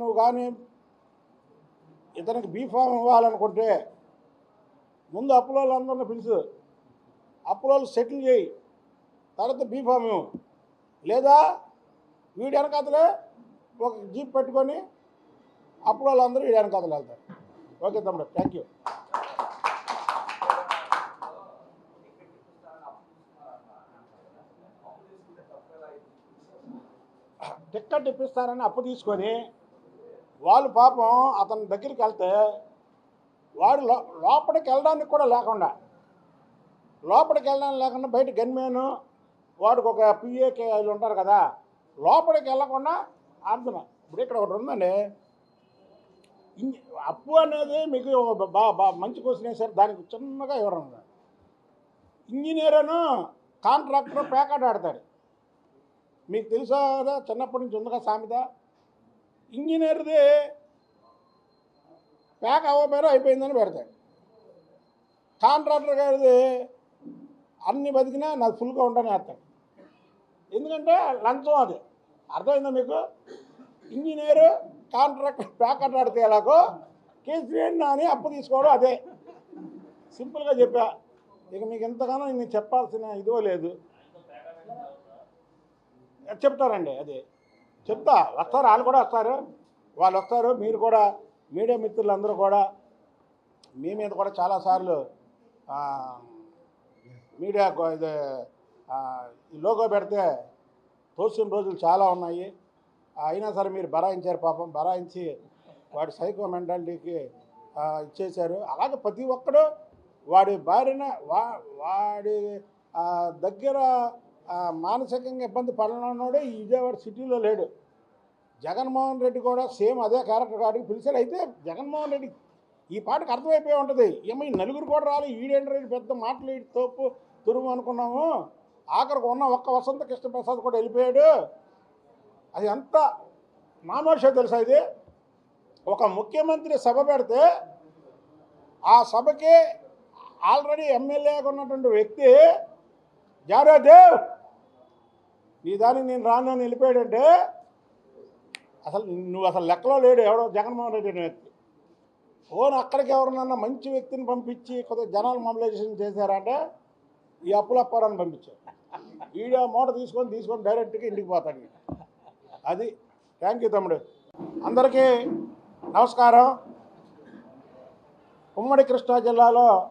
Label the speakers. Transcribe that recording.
Speaker 1: నువ్వు కానీ ఇతనికి బీఫామ్ ఇవ్వాలనుకుంటే ముందు అప్పులోళ్ళందరిని పిలుచు. అప్పులోళ్ళు సెటిల్ చేయి. తర్వాత బీఫామ్ ఇవ్వు. లేదా వీడి వెనకాతలే ఒక జీప్ పెట్టుకొని అప్పులోళ్ళందరూ వీడి వెనకాతలు వెళ్తారు. ఓకే తమ్ముడు థ్యాంక్ యూ టిక్కెట్ ఇప్పిస్తారని అప్పు తీసుకొని వాళ్ళు పాపం అతని దగ్గరికి వెళ్తే వాడు లో లోపలికి వెళ్ళడానికి కూడా లేకుండా లోపలికి వెళ్ళడానికి లేకుండా బయట గన్మేను వాడికి ఒక పిఏకే వాళ్ళు ఉంటారు కదా లోపలికి వెళ్ళకుండా ఆడుతున్నా ఇప్పుడు ఇక్కడ ఒకటి ఉందండి. అప్పు అనేది మీకు బా- బా మంచి క్వశ్చన్ వేసారు దానికి చిన్నగా వివరణ ఉంది. ఇంజనీరును కాంట్రాక్టర్ ప్యాకెట్ ఆడతాడు. మీకు తెలుసా కదా చిన్నప్పటి నుంచి ఉందిగా సామెత? ఇంజనీర్ది ప్యాక్ అవ్వకపోయినా అయిపోయిందని పెడతాడు కాంట్రాక్టర్ గారిది అన్ని బతికినా నాకు ఫుల్గా ఉండని వేస్తాడు ఎందుకంటే లంచం అది. అర్థమైందా మీకు? ఇంజనీరు కాంట్రాక్టర్ ప్యాక్ అట్లాడితే ఎలాగో కేసీఆర్ అని అప్పు తీసుకోవడం అదే. సింపుల్గా చెప్పా. ఇక మీకు ఎంతగానో నేను చెప్పాల్సిన ఇదో లేదు. చెప్తారండి అదే. చెప్తా వస్తారు వాళ్ళు కూడా వస్తారు. వాళ్ళు వస్తారు మీరు కూడా మీడియా మిత్రులందరూ కూడా. మీ మీద కూడా చాలాసార్లు మీడియా ఇది లోగో పెడితే తోసిన రోజులు చాలా ఉన్నాయి. అయినా సరే మీరు బరాయించారు పాపం బరాయించి వాడి సైకో మెంటాలిటీకి ఇచ్చేశారు. అలాగే ప్రతి ఒక్కడు వాడి భార్యన వా వాడి దగ్గర మానసికంగా ఇబ్బంది పడనున్నాడు ఈ విజయవాడ సిటీలో లేడు. జగన్మోహన్ రెడ్డి కూడా సేమ్ అదే క్యారెక్టర్ కాడికి పిలిచారు అయితే జగన్మోహన్ రెడ్డి ఈ పాటకు అర్థమైపోయి ఉంటుంది. ఏమో ఈ నలుగురు కూడా రాలి ఈడేంటి రెడ్డి పెద్ద మాటలు తోపు తురుము అనుకున్నాము. ఆఖరికి ఉన్న ఒక్క వసంత కృష్ణప్రసాద్ కూడా వెళ్ళిపోయాడు. అది ఎంత నామోషో తెలుసా ఇది? ఒక ముఖ్యమంత్రి సభ పెడితే ఆ సభకి ఆల్రెడీ ఎమ్మెల్యేగా ఉన్నటువంటి వ్యక్తి జారాదేవ్ నీ దానికి నేను రాను అని వెళ్ళిపోయాడంటే అసలు నువ్వు అసలు లెక్కలో లేడు. ఎవడో జగన్మోహన్ రెడ్డి అనే వ్యక్తి. ఓన్ అక్కడికి ఎవరినన్నా మంచి వ్యక్తిని పంపించి కొద్దిగా జనాలు మొబిలైజేషన్ చేశారంటే ఈ అప్పులప్పారని పంపించారు ఈడ మూట తీసుకొని తీసుకొని డైరెక్ట్గా ఇంటికి పోతాడు. అది థ్యాంక్ యూ తమ్ముడు. అందరికీ నమస్కారం. ఉమ్మడి కృష్ణా జిల్లాలో